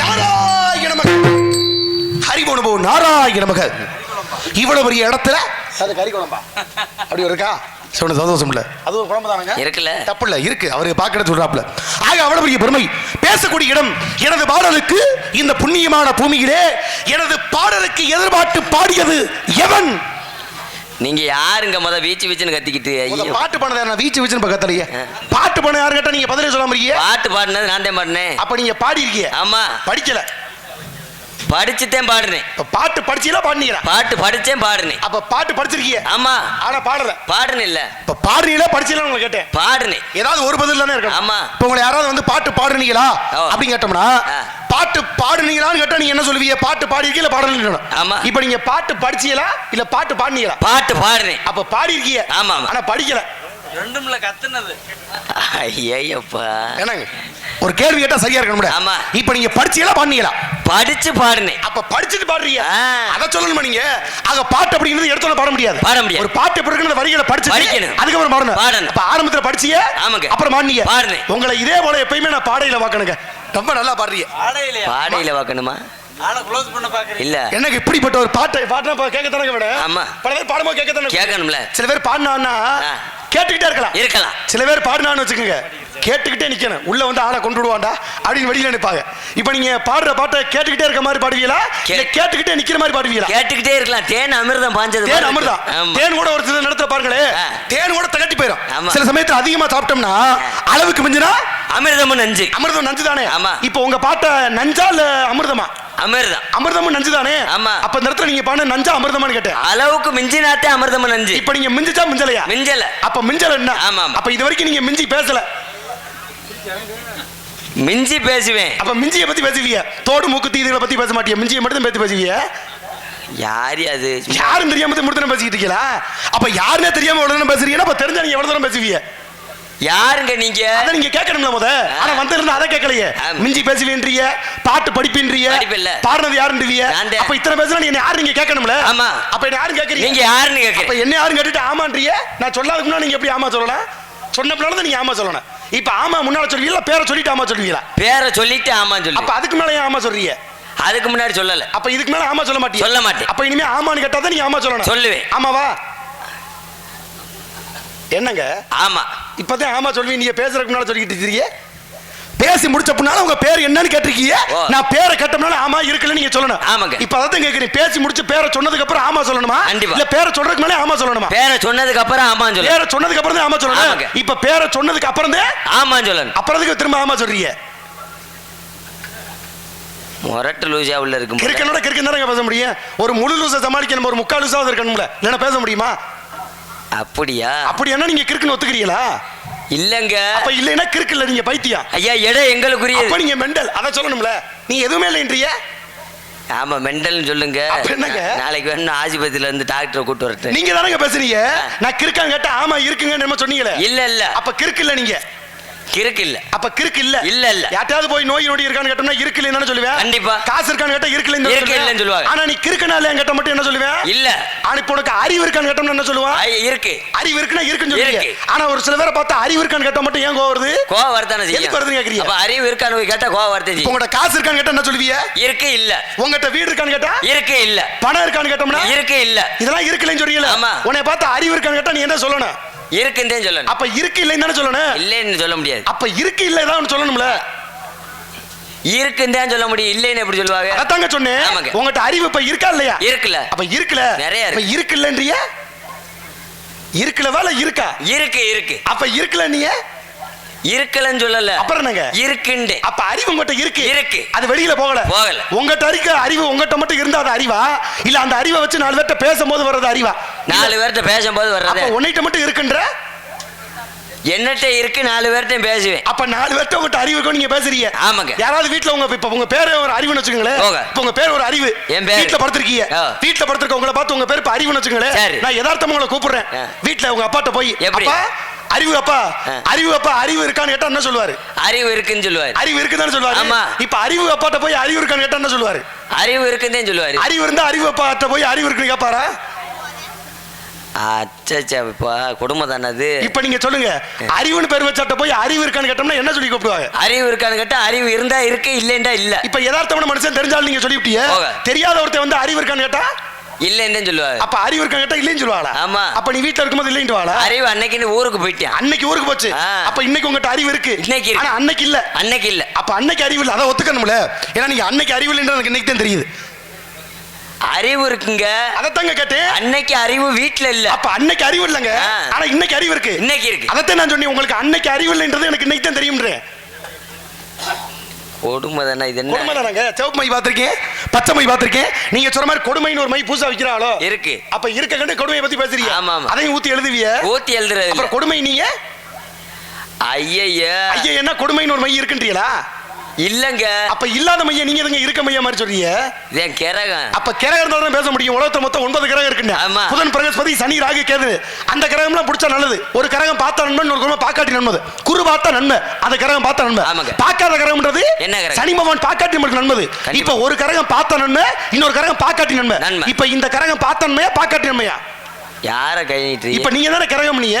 நாராயண மக ஹரிமோனபோ நாராயண மக இவ்வளவு பெரிய இடத்துல? அது கறி குழம்பா அப்படி இருக்கா? சொன்ன சந்தோஷம் இல்ல. அது ஒரு குழம்பு தானுங்க? இருக்குல்ல. தப்பு இல்ல இருக்கு. அவருக்கு பார்க்கறது சொல்றாப்ல ஆக அவ்வளவு பெரிய பெருமை. பேசக்கூடிய இடம் எனது பாடலுக்கு இந்த புண்ணியமான பூமியிலே எனது பாடலுக்கு எதிர்பார்த்து பாடியது எவன்? நீங்க யாருங்க முத வீச்சு வீச்சுன்னு கத்திக்கிட்டு? பாட்டு பண்ணத நான் வீச்சு வீச்சுன்னு பக்கத்துலயே. பாட்டு பண்ண யாரு கேட்டா நீங்க பதிலே சொல்லாம இருக்கீங்க பாட்டு பாடினது நான் தான் பாடினேன். அப்ப நீங்க பாடி இருக்கீங்க ஆமா. படிக்கல. படிச்சுட்டேன் பாடுனேன். இப்ப பாட்டு படிச்சீங்களா பாடுனீங்களா? பாட்டு படிச்சேன் பாடுனேன். அப்ப பாட்டு படிச்சிருக்கீங்க ஆமா. ஆனா பாடல. பாடுனேன் இல்ல. இப்ப பாடுறீங்களா படிச்சீங்களா உங்களை கேட்டேன். பாடுனேன். ஏதாவது ஒரு பதில் தானே இருக்கணும். ஆமா. இப்ப உங்களை யாராவது வந்து பாட்டு பாடுனீங்களா ஓ. அப்படின்னு கேட்டோம்னா. பாட்டு பாடுனீங்களான்னு கேட்டா நீங்க என்ன சொல்லுவீங்க? பாட்டு பாடிருக்கீங்க இல்ல பாடல ஆமா. இப்ப நீங்க பாட்டு படிச்சீங்களா? இல்ல பாட்டு பாடுனீங்களா? பாட்டு பாடுனேன் அப்ப பாடி இருக்கீங்க ஆமா, ஆமா. ஆனா படிக்கல. ரெண்டும்ல கத்துனது. ஐயப்பா என்னங்க? ஒரு கேள்வி கேட்டா சரியா இருக்கணும் ஆமா. இப்ப நீங்க படிச்சீங்களா பாடுனீங்களா? படிச்சு பாடுனேன். அப்ப படிச்சுட்டு பாடுறீங்க. ஆ. அத சொல்லணுமா நீங்க? ஆக பாட்டு அப்படிங்கிறது எடுத்தோட பாட முடியாது. பாட முடியாது. ஒரு பாட்டு எப்படி இருக்குன்னு வரிகளை படிச்சு படிக்கணும். அதுக்கப்புறம் பாடணும். பாடணும். அப்ப ஆரம்பத்துல படிச்சீங்க ஆமாங்க. அப்புறம் பாடுனீங்க. பாடுனேன். உங்களை இதே போல எப்பயுமே நான் பாடையில பார்க்கணுங்க ரொம்ப நல்லா பாடுறீங்க. பாடையில வைக்கணுமா ஆளை க்ளோஸ் பண்ண பாக்குறீங்க இல்ல. எனக்கு இப்படிப்பட்ட ஒரு பாட்டை பாட்டினா கேட்கத்தானே விட? ஆமா. பல பேர் பாடும்போது கேட்கத்தானே கேட்கணும்ல சில பேர் பாடினான்னா. கேட்டுக்கிட்டே இருக்கலாம். இருக்கலாம். சில பேர் பாடினான்னு வச்சுக்கோங்க. கேட்டுக்கிட்டே நிக்கணும். உள்ள வந்து ஆளை கொண்டு விடுவான்டா அப்படின்னு வெளியில நிப்பாங்க. இப்போ நீங்க பாடுற பாட்டை கேட்டுக்கிட்டே இருக்க மாதிரி பாடுவீங்களா? இல்ல கேட்டுக்கிட்டே நிக்கிற மாதிரி பாடுவீங்களா? கேட்டுக்கிட்டே இருக்கலாம். தேன் அமிர்தம் பாஞ்சது தேன் அமிர்தம். தேன் கூட ஒரு சில நேரத்துல பாருங்களே. தேன் கூட தகட்டி போயிடும். சில சமயத்துல அதிகமா சாப்பிட்டோம்னா அளவுக்கு மிஞ்சினா? அமிர்தமும் நஞ்சு. அமிர்தம் நஞ்சு தானே ஆமா. இப்போ உங்க பாட்டை நஞ்சா இல்ல அமிர்தமா? அமிர்தம். அமிர்தமும் நஞ்சு தானே ஆமா. அப்ப இந்த இடத்துல நீங்க பாடு நஞ்சா அமிர்தமான்னு கேட்டேன். அளவுக்கு மிஞ்சினாத்தே அமிர்தமும் நஞ்சு. இப்ப நீங்க மிஞ்சிச்சா மிஞ்சலையா? மிஞ்சல. அப்ப மிஞ்சல என்ன? ஆமா. அப்ப இது வரைக்கும் நீங்க மிஞ்சி பேசல. மிஞ்சி பேசுவேன். அப்ப மிஞ்சியை பத்தி பேசுவீங்க தோடு மூக்குத்தி இதுகளை பத்தி பேச மாட்டீங்க மிஞ்சியை மட்டும் தான் பேசி பேசுவீங்க யாரு அது? யாரும் தெரியாம முடித்தன பேசிக்கிட்டு இருக்கீங்களா? அப்ப யாருன்னே தெரியாம நேரம் பேசுறீங்கன்னா அப்ப தெரிஞ்சா நீங்க எவ்வளவு பேசுவீங்க? யாருங்க நீங்க? அத நீங்க கேட்கணும்ல முத. ஆனா வந்து இருந்தா அதை கேட்கலையே. மிஞ்சி பேசுவீன்றீங்க பாட்டு படிப்பின்றீங்க படிப்பில்ல. பாடுனது யாருன்றீங்க. அப்ப இத்தனை பேசுனா நீங்க யாரு நீங்க கேட்கணும்ல? ஆமா. அப்ப என்ன யாரும் கேட்கறீங்க? நீங்க யாருன்னு அப்ப கேக்குறேன் என்ன யாரும் கேட்டுட்டு ஆமான்றீங்க? நான் சொல்லாதுக்கு முன்னாடி நீங்க எப்படி ஆமா சொல்லலாம் சொன்ன பின்னால தான் நீங்க ஆமா சொல்லணும். இப்ப ஆமா முன்னால சொல்லுவீங்களா பேரை சொல்லிட்டு ஆமா சொல்லுவீங்களா பேரை சொல்லிட்டு ஆமான்னு சொல்லு. அப்ப அதுக்கு மேல ஏன் ஆமா சொல்றீங்க? அதுக்கு முன்னாடி சொல்லல. அப்ப இதுக்கு மேல ஆமா சொல்ல மாட்டீங்க? சொல்ல மாட்டேன். அப்ப இனிமே ஆமான்னு கேட்டா தான் நீங்க ஆமா சொல்லணும். சொல்லுவேன். ஆமாவா என்னங்க? ஆமா. இப்பதான் ஆமா சொல்லுவீங்க நீங்க பேசுறதுக்கு முன்னால சொல்லிக்கிட்டு இருக்கீங்க. பேசி முடிச்ச பின்னால உங்க பேர் என்னன்னு கேட்டிருக்கீங்க. நான் பேரை கேட்டோம்னால ஆமா இருக்குல்ல நீங்க சொல்லணும். ஆமாங்க. இப்ப அதான் கேக்குறீங்க பேசி முடிச்சு பேரை சொன்னதுக்கு அப்புறம் ஆமா சொல்லணுமா? கண்டிப்பா. இல்ல பேரை சொல்றதுக்கு மேல ஆமா சொல்லணுமா? பேரை சொன்னதுக்கு அப்புறம் ஆமான்னு சொல்லு பேரை சொன்னதுக்கு அப்புறம் தான் ஆமா சொல்லணும். இப்ப பேரை சொன்னதுக்கு அப்புறம் தான் ஆமான்னு சொல்லணும். அப்புறத்துக்கு திரும்ப ஆமா சொல்றீங்க. முரட்டு லூசா உள்ள இருக்கும் போல. கிறுக்கனோட கிறுக்கன் தானே பேச முடியும். ஒரு முழு லூசை சமாளிக்க நம்ம ஒரு முக்கால் லூசாவது இருக்கணும்ல. இல்லைன்னா பேச முடியுமா? அப்படியா? அப்படி என்ன நீங்க கிறுக்குன்னு ஒத்துக்கிறீங்களா? இல்லங்க. அப்ப இல்லைன்னா கிறுக்கு இல்ல நீங்க பைத்தியம். ஐயா இடம் எங்களுக்குரியது. அப்ப நீங்க மெண்டல் அதை சொல்லணும்ல. நீங்க எதுவுமே இல்லைன்றிய ஆமா மெண்டல்னு சொல்லுங்க? நாளைக்கு வேணும் ஆஸ்பத்திரியில இருந்து டாக்டரை கூட்டு வரட்டு நீங்க தானங்க பேசுறீங்க? நான் கிறுக்கான்னு கேட்டா ஆமா இருக்குங்க நம்ம சொன்னீங்களே. இல்ல இல்ல. அப்ப கிறுக்கு இல்ல நீங்க. கிறுக்கு இல்ல. அப்ப கிறுக்கு இல்ல? இல்ல, இல்ல. யார்ட்டாவது போய் நோய் நொடி இருக்கான்னு கேட்டோம்னா இருக்கு இல்லைன்னு சொல்லுவேன் கண்டிப்பா. காசு இருக்கான்னு கேட்டா இருக்கு இல்லைன்னு இருக்கு. இல்லைன்னு சொல்லுவாங்க. ஆனா நீ கிறுக்கனா இல்லையா கேட்ட மட்டும் என்ன சொல்லுவேன் இல்ல. ஆனா இப்ப உனக்கு அறிவு இருக்கான்னு கேட்டோம்னா என்ன சொல்லுவான் இருக்கு. அறிவு இருக்குன்னா இருக்குன்னு சொல்லுவீங்க. ஆனா ஒரு சில பேரை பார்த்தா அறிவு இருக்கான்னு கேட்டா மட்டும் ஏன் கோவம் வருது? கோவம் வரத்தானே எதுக்கு வருதுன்னு கேக்குறீங்க? அப்ப அறிவு இருக்கான்னு போய் கேட்டா கோவம் இப்ப செய்யும். காசு இருக்கான்னு கேட்டா என்ன சொல்லுவீங்க? இருக்கு இல்ல. உங்ககிட்ட வீடு இருக்கான்னு கேட்டா? இருக்கு இல்ல. பணம் இருக்கான்னு கேட்டோம்னா? இருக்கு இல்ல. இதெல்லாம் இருக்குல்லன்னு சொல்றீங்களா ஆமா. உன்னை பார்த்தா அறிவு இருக்கான்னு கேட்டா நீ என்ன சொல்லணும்? இருக்குன்னு தான் சொல்லணும். அப்ப இருக்கு இல்லைன்னு தானே சொல்லணும்? இல்லைன்னு சொல்ல முடியாது. அப்ப இருக்கு இல்ல ஒண்ணு சொல்லணும்ல? இருக்குன்னு தான் சொல்ல முடியும். இல்லைன்னு எப்படி சொல்லுவாங்க? அதாங்க சொன்னேன். ஆமாங்க. உங்ககிட்ட அறிவு இப்ப இருக்கா இல்லையா? இருக்குல்ல. அப்ப இருக்குல நிறைய இருக்கு. இல்லன்றிய இருக்குல வேலை இருக்கா? இருக்கு இருக்கு. அப்ப இருக்குல நீங்க இருக்கலன்னு சொல்லல அப்புறம் என்னங்க இருக்குண்டு அப்ப அறிவு உங்ககிட்ட இருக்கு இருக்கு. அது வெளியில போகல போகல. உங்ககிட்ட இருக்க அறிவு உங்ககிட்ட மட்டும் இருந்தா அது அறிவா இல்ல அந்த அறிவை வச்சு நாலு பேர்ட்ட பேசும்போது வர்றது அறிவா நாலு பேர்கிட்ட பேசும்போது வர்றது உன்னிட்ட மட்டும் இருக்குன்ற என்னட்ட இருக்கு நாலு பேர்கிட்ட பேசுவேன் அப்ப நாலு பேர்ட்ட உங்ககிட்ட அறிவு இருக்கும் நீங்க பேசுறீங்க ஆமாங்க. யாராவது வீட்ல உங்க இப்ப உங்க பேரு ஒரு அறிவுன்னு வச்சுக்கோங்களேன். இப்ப உங்க பேர் ஒரு அறிவு என் பேரு. வீட்ல படுத்திருக்கீங்க ஆ. வீட்ல படுத்திருக்க உங்களை பார்த்து உங்க பேர் இப்ப அறிவுன்னு வச்சுக்கோங்களேன். நான் யதார்த்தமா உங்களை கூப்பிடுறேன் ஆ. வீட்ல உங்க அப்பாட்ட போய் எப்படி? அறிவு அப்பா. அறிவு அப்பா அறிவு இருக்கான்னு கேட்டா என்ன சொல்லுவாரு? அறிவு இருக்குன்னு சொல்லுவாரு. அறிவு இருக்குதான்னு சொல்லுவாரு? ஆமா. இப்ப அறிவு அப்பாட்ட போய் அறிவு இருக்கான்னு கேட்டா என்ன சொல்லுவாரு? அறிவு இருக்குன்னு சொல்லுவாரு. அறிவு இருந்தா அறிவு அப்பாட்ட போய் அறிவு இருக்குன்னு கேட்பாரா அச்சா இப்போ குடும்பம் தானே அது. இப்ப நீங்க சொல்லுங்க. அறிவுன்னு பேர் வச்சாட்ட போய் அறிவு இருக்கான்னு கேட்டோம்னா என்ன சொல்லி கூப்பிடுவாங்க? அறிவு இருக்கான்னு கேட்டா அறிவு இருந்தா இருக்கு இல்லைண்டா இல்ல. இப்ப யதார்த்தமான மனுஷன் தெரிஞ்சாலும் நீங்க சொல்லிவிட்டீங்க. தெரியாத ஒருத்தன் வந்து அறிவு இருக்கான்னு கேட்டா இல்லைன்னு சொல்லுவாங்க அப்ப அறிவு இருக்கான்னு கேட்டா இல்லைன்னு சொல்லுவாங்களா? ஆமா. அப்ப நீ வீட்டுல இருக்கும்போது இல்லைன்னு வாழ அறிவு அன்னைக்குன்னு ஊருக்கு போயிட்டேன். அன்னைக்கு ஊருக்கு போச்சு. அப்ப இன்னைக்கு உங்ககிட்ட அறிவு இருக்கு. இன்னைக்கு இருக்கு. ஆனா அன்னைக்கு இல்ல. அன்னைக்கு இல்ல. அப்ப அன்னைக்கு அறிவு இல்ல. அதை ஒத்துக்கணும்ல. ஏன்னா நீங்க அன்னைக்கு அறிவு இல்லைன்றது எனக்கு இன்னைக்கு தான் தெரியுது. அறிவு இருக்குங்க. அதைத்தாங்க கேட்டேன். அன்னைக்கு அறிவு வீட்ல இல்ல. அப்ப அன்னைக்கு அறிவு இல்லைங்க. ஆனா இன்னைக்கு அறிவு இருக்கு. இன்னைக்கு இருக்கு. அதைத்தான் நான் சொன்னேன். உங்களுக்கு அன்னைக்கு அறிவு இல்லைன்றது எனக்கு இன்னைக்கு தான் தெரியும்ன்றேன். கொடுமை தானே இது கொடுமை என்ன? தானங்க சிவப்பு மை பார்த்திருக்கேன் பச்சை மை பார்த்திருக்கேன் நீங்க சொன்ன மாதிரி கொடுமைன்னு ஒரு மை பூசா வைக்கிறாளோ? இருக்கு. அப்ப இருக்க கண்டு கொடுமையை பத்தி பேசுறீங்க. ஆமா, ஆமா. அதையும் ஊத்தி எழுதுவிய? ஊத்தி எழுதுறது. அப்புறம் கொடுமை நீங்க? ஐயய்யா ஐயா என்ன கொடுமைன்னு ஒரு மை இருக்குன்றீங்களா? இல்லங்க. அப்ப இல்லாத மைய நீங்க எதுங்க இருக்க மைய மாதிரி சொல்றீங்க? இதன் கிரகம். அப்ப கிரகம் இருந்தாலும் பேச முடியும். உலகத்துல மொத்தம் ஒன்பது கிரகம் இருக்குங்க ஆமா. புதன் பிரகஸ்பதி சனி ராகு கேது. அந்த கிரகம்லாம் பிடிச்சா நல்லது. ஒரு கிரகம் பார்த்தா நன்மை ஒரு கிரகம் பாக்காட்டி நன்மை குரு பார்த்தா நன்மை அந்த கிரகம் பார்த்தா நன்மை. ஆமாங்க. பார்க்காத கிரகம்ன்றது என்ன கிரகம்? சனி பகவான் பாக்காட்டி நம்மளுக்கு நன்மை கண்டிப்பா. இப்ப ஒரு கிரகம் பார்த்த நன்மை இன்னொரு கிரகம் பாக்காட்டி நன்மை. இப்ப இந்த கிரகம் பார்த்த நன்மையா பாக்காட்டி நன்மையா? யார கை இப்ப நீங்க தானே கிரகம் நீங்க?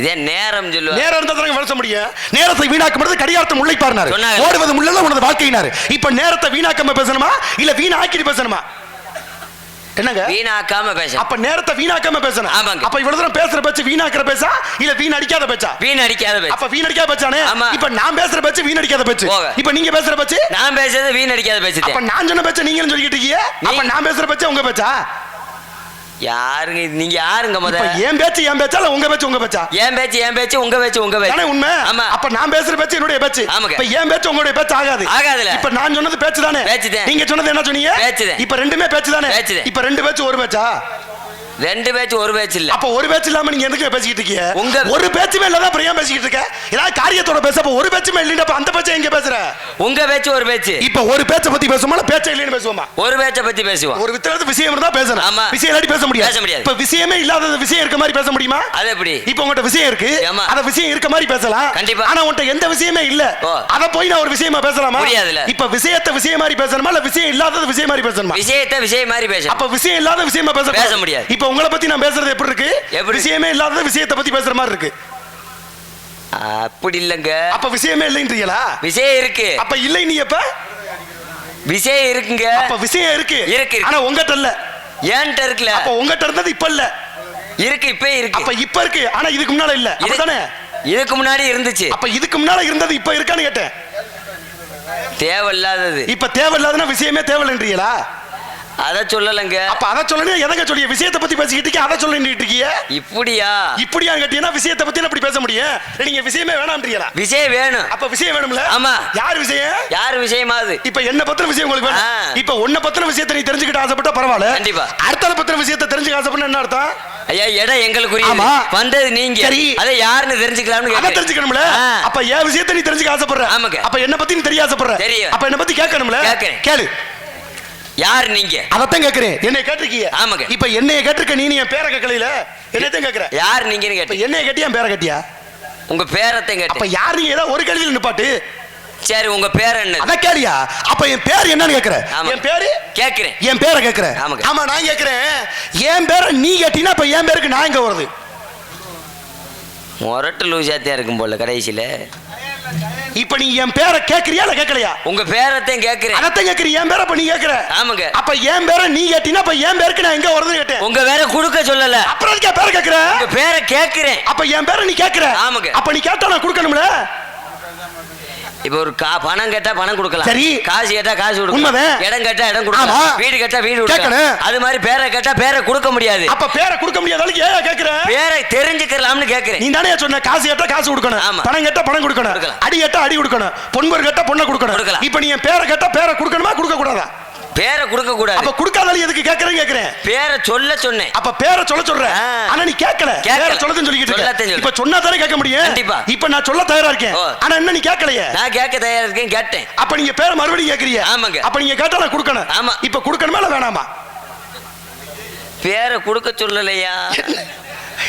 இதே நேரம் சொல்லுவா. நேரம் இருந்தா வளர்ச்ச முடியும். நேரத்தை வீணாக்குறது கடிகாரத்தை முல்லை பாருனாரு. ஓடுவது முள்ளல உனது வாழ்க்கையினாரு. இப்ப நேரத்தை வீணாக்காம பேசணுமா? இல்ல வீணாக்கிட்டு பேசணுமா? என்னங்க? வீணாக்காம பேச அப்ப நேரத்தை வீணாக்காம பேசணும். ஆமாங்க. அப்ப இவ்வளவு தூரம் பேசுற பேச்சு வீணாக்குற பேச்சா? இல்ல வீணடிக்காத பேச்சா? வீணடிக்காத பேச அப்ப வீணடிக்காத பேச்சானே? ஆமா. இப்ப நான் பேசுற பேச்சு வீணடிக்காத பேச்சு. இப்ப நீங்க பேசுற பேச்சு? நான் பேசுறது வீணடிக்காத அப்ப பேசுதேன் நான் சொன்ன பேச்ச நீங்களும் சொல்லிக்கிட்டு இருக்கீங்க? அப்ப நான் பேசுற பேச்சு உங்க பேச்சா? யாருங்க? நீங்க யாருங்க முத என் பேச்சு என் பேச்சா இல்ல உங்க பேச்சு உங்க பேச்சா என் பேச்சு என் பேச்சு உங்க பேச்சு உங்க பேச்சு உண்மை ஆமா. அப்ப நான் பேசுற பேச்சு என்னுடைய பேச்சு ஆமாங்க. இப்ப என் பேச்சு உங்களுடைய பேச்சு ஆகாது ஆகாதுல. இப்ப நான் சொன்னது பேச்சு தானே பேச்சுதான். நீங்க சொன்னது என்ன சொன்னீங்க பேச்சுதான். இப்ப ரெண்டுமே பேச்சு தானே பேச்சுதான். இப்ப ரெண்டு பேச்சு ஒரு பேச்சா ரெண்டு பேச்சு ஒரு பேச்சு இல்ல. அப்ப ஒரு பேச்சு இல்லாம நீங்க எதுக்கு பேசிக்கிட்டு இருக்கீங்க? உங்க- ஒரு பேச்சுமே இல்லாத அப்புறம் ஏன் பேசிக்கிட்டு இருக்க? ஏதாவது காரியத்தோட பேச அப்ப ஒரு பேச்சுமே இல்லைன்னா அப்ப அந்த பேச்சை எங்க பேசுற? உங்க பேச்சு ஒரு பேச்சு. இப்ப ஒரு பேச்சை பத்தி பேசுமா பேச்சை இல்லைன்னு பேசுவோமா? ஒரு பேச்ச பத்தி பேசுவோம். ஒரு வித்தியாச விஷயம் இருந்தா பேசணும். ஆமா. விஷயம் இல்லாட்டி பேச முடியாது. பேச முடியாது. இப்ப விஷயமே இல்லாத விஷயம் இருக்க மாதிரி பேச முடியுமா? அது எப்படி? இப்ப உங்ககிட்ட விஷயம் இருக்கு. ஆமா. அந்த விஷயம் இருக்க மாதிரி பேசலாம். கண்டிப்பா. ஆனா உன்கிட்ட எந்த விஷயமே இல்ல. அத போய் நான் ஒரு விஷயமா பேசலாமா? முடியாதுல்ல. இப்ப விஷயத்தை விஷயம் மாதிரி பேசணுமா இல்ல விஷயம் இல்லாதது விஷயம் மாதிரி பேசணுமா? விஷயத்த விஷயம் மாதிரி பேச அப்ப விஷயம் இல்லாத விஷயமா பேச பேச முடியாது. இப்ப உங்களை பத்தி நான் பேசுறது எப்படி இருக்கு? விஷயமே இல்லாத விஷயத்தை பத்தி பேசுற மாதிரி இருக்கு. அப்படி இல்லங்க. அப்ப விஷயமே இல்லைன்றீங்களா? விஷயம் இருக்கு. அப்ப இல்லை நீ எப்ப விஷயம் இருக்குங்க. அப்ப விஷயம் இருக்கு. இருக்கு. ஆனா உங்ககிட்ட இல்ல. ஏன்ட்ட இருக்குல்ல அப்ப உங்ககிட்ட இருந்தது இப்ப இல்ல. இருக்கு இப்ப இருக்கு. அப்ப இப்ப இருக்கு. ஆனா இதுக்கு முன்னால இல்ல. இது- அப்படிதானே இதுக்கு முன்னாடி இருந்துச்சு. அப்ப இதுக்கு முன்னால இருந்தது இப்ப இருக்கான்னு கேட்டேன். தேவையில்லாதது. இப்ப தேவையில்லாதுன்னா விஷயமே தேவையில்லைன்றீங்களா? அத சொல்லலங்க. அப்ப அதை சொல்லணும் எதங்க சொல்லிய? விஷயத்தை பத்தி பேசிக்கிட்டு அதை சொல்லிட்டு இருக்கீங்க இப்படியா? இப்படியா கேட்டீங்கன்னா விஷயத்தை பத்தி எப்படி பேச முடியும்? நீங்க விஷயமே வேணாம்ன்றீங்களா? விஷயம் வேணும். அப்ப விஷயம் வேணும்ல? ஆமா. யார் விஷயம்? யார் விஷயமாவது இப்ப என்ன பத்தின விஷயம் உங்களுக்கு வேணும். இப்ப உன்னை பத்தின விஷயத்தை நீ தெரிஞ்சுக்கிட்ட ஆசைப்பட்டா பரவாயில்ல. கண்டிப்பா. அடுத்த பத்தின விஷயத்தை தெரிஞ்சுக்க ஆசைப்பட்டா என்ன அர்த்தம்? ஐயா இடம் எங்களுக்குரிய. வந்தது நீங்க. சரி. அதை யாருன்னு தெரிஞ்சுக்கலாம்னு அதை. தெரிஞ்சுக்கணும்ல. அப்ப என் விஷயத்தை நீ தெரிஞ்சுக்க ஆசைப்படுற. ஆமாங்க. அப்ப என்ன பத்தி நீ தெரிய ஆசைப்படுற. அப்ப என்ன பத்தி கேட்கணும்ல. கேளு. யார் நீங்க? அதத்தான் கேக்குறேன். என்னைய கேட்டிருக்கீங்க? ஆமாங்க. இப்ப என்னைய கேட்டிருக்க நீ என் பேரை கேட்கல என்னத்தையும் கேக்குற? யார் நீங்கன்னு கேட்டேன் என்னைய கேட்டியா பேரை கேட்டியா? உங்க பேரத்தை அப்ப கேட்டேன். யார் நீங்க? ஏதாவது ஒரு கேள்வியில் நிப்பாட்டு சரி உங்க பேர் என்ன அத கேளியா. அப்ப என் பேர் என்னன்னு கேக்குற. என் பேரு? கேக்குறேன். என் பேரை கேக்குற. ஆமா நான் கேக்குறேன். என் பேரை நீ கேட்டீங்கன்னா அப்ப என் பேருக்கு நான் எங்க வருது முரட்டு லூசாத்தியா இருக்கும் போல கடைசியில. இப்ப நீ என் பேரை கேக்குறியா இல்ல கேட்கலையா உங்க பேரத்தையும் கேக்குறேன். அதத்தான் கேக்குறீ என் பேரை நீ கேக்குற? ஆமாங்க. அப்ப என் பேரை நீ கேட்டீங்கன்னா அப்ப என் பேருக்கு நான் எங்க வருதுன்னு கேட்டேன். உங்க பேரை குடுக்க சொல்லல. அப்புறம் பேரை கேக்குற? உங்க பேரை கேக்குறேன். அப்ப என் பேரை நீ கேக்குற? ஆமாங்க. அப்ப நீ கேட்டா நான் கொடுக்கணும்ல? இப்ப ஒரு பணம் கேட்டா பணம் கொடுக்கலாம் சரி. காசு கேட்டா காசு கொடுக்கலாம். இடம் கேட்டா இடம். கொடுக்கலாம் வீடு கேட்டா வீடு கொடுக்கலாம் கேட்கணும். அது மாதிரி பேரை கேட்டா பேரை கொடுக்க முடியாது அப்ப பேரை கொடுக்க முடியாத அளவுக்கு ஏன் கேக்குற பேரை தெரிஞ்சுக்கலாம்னு கேக்குறேன் நீ தானே சொன்ன காசு கேட்டா காசு கொடுக்கணும் ஆமா. பணம் கேட்டா பணம் கொடுக்கணும். அடி கேட்டா அடி கொடுக்கணும் பொன்வர் கேட்டா பொண்ணை கொடுக்கணும். இப்ப நீ பேரை கேட்டா பேரை கொடுக்கணுமா கொடுக்க கூடாதா பேரை கொடுக்க கூடாது. அப்ப கொடுக்காதாலும் எதுக்கு கேக்குறேன்னு கேக்குறேன். பேரை சொல்ல சொன்னேன். அப்ப பேரை சொல்ல சொல்ற ஆ. ஆனா நீ கேட்கல. பேரை சொல்லதுன்னு சொல்லத்தான் இருக்க. சொல்றேன். இப்ப சொன்னா தானே கேட்க முடியும்? கண்டிப்பா. இப்ப நான் சொல்ல தயாரா இருக்கேன். ஆனா என்ன நீ கேட்கலையே நான் கேட்க தயாரா இருக்கேன் கேட்டேன். அப்ப நீங்க பேரை மறுபடியும் கேக்குறீங்க. ஆமாங்க. அப்ப நீங்க கேட்டா நான் கொடுக்கணும். ஆமா. இப்ப கொடுக்கணுமா இல்ல வேணாமா? பேரை கொடுக்க சொல்லலையா?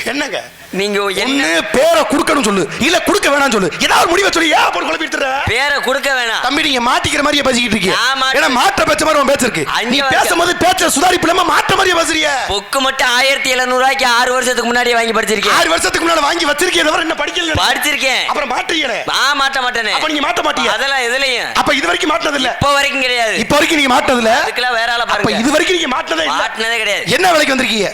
என்னங்க? நீங்க என்ன பேரை குடுக்கணும் சொல்லு இல்ல குடுக்க வேணாம் சொல்லு. ஏதாவது முடிவை சொல்லி ஏன் போட்டு குழப்பி எடுத்துற பேரை கொடுக்க வேணாம். தம்பி நீங்க மாட்டிக்கிற மாதிரியே பேசிக்கிட்டு இருக்கீங்க. ஏன்னா மாற்ற பேச்ச மாதிரி உன் பேச்சு இருக்கு. நீ பேசும்போது பேச்ச சுதாரிப்பு இல்லாம மாற்ற மாதிரியே பேசுறிய. புக்கு மட்டும் ஆயிரத்தி எழுநூறு ரூபாய்க்கு ஆறு வருஷத்துக்கு முன்னாடியே வாங்கி படிச்சிருக்கேன். ஆறு வருஷத்துக்கு முன்னால வாங்கி வச்சிருக்கே தவிர என்ன படிக்கல படிச்சிருக்கேன். அப்புறம் மாட்டீங்களே நான் மாட்ட மாட்டேனே. அப்ப நீங்க மாட்ட மாட்டீங்க அதெல்லாம் எதுலயும். அப்ப இது வரைக்கும் மாட்டினது இல்ல இப்ப வரைக்கும் கிடையாது. இப்ப வரைக்கும் நீங்க மாட்டினது இல்ல அதுக்கெல்லாம் வேற ஆள பாருங்க. இது வரைக்கும் நீங்க மாட்டினதே இல்ல. கிடையாது. என்ன வேலைக்கு வந்திருக்கீங்க?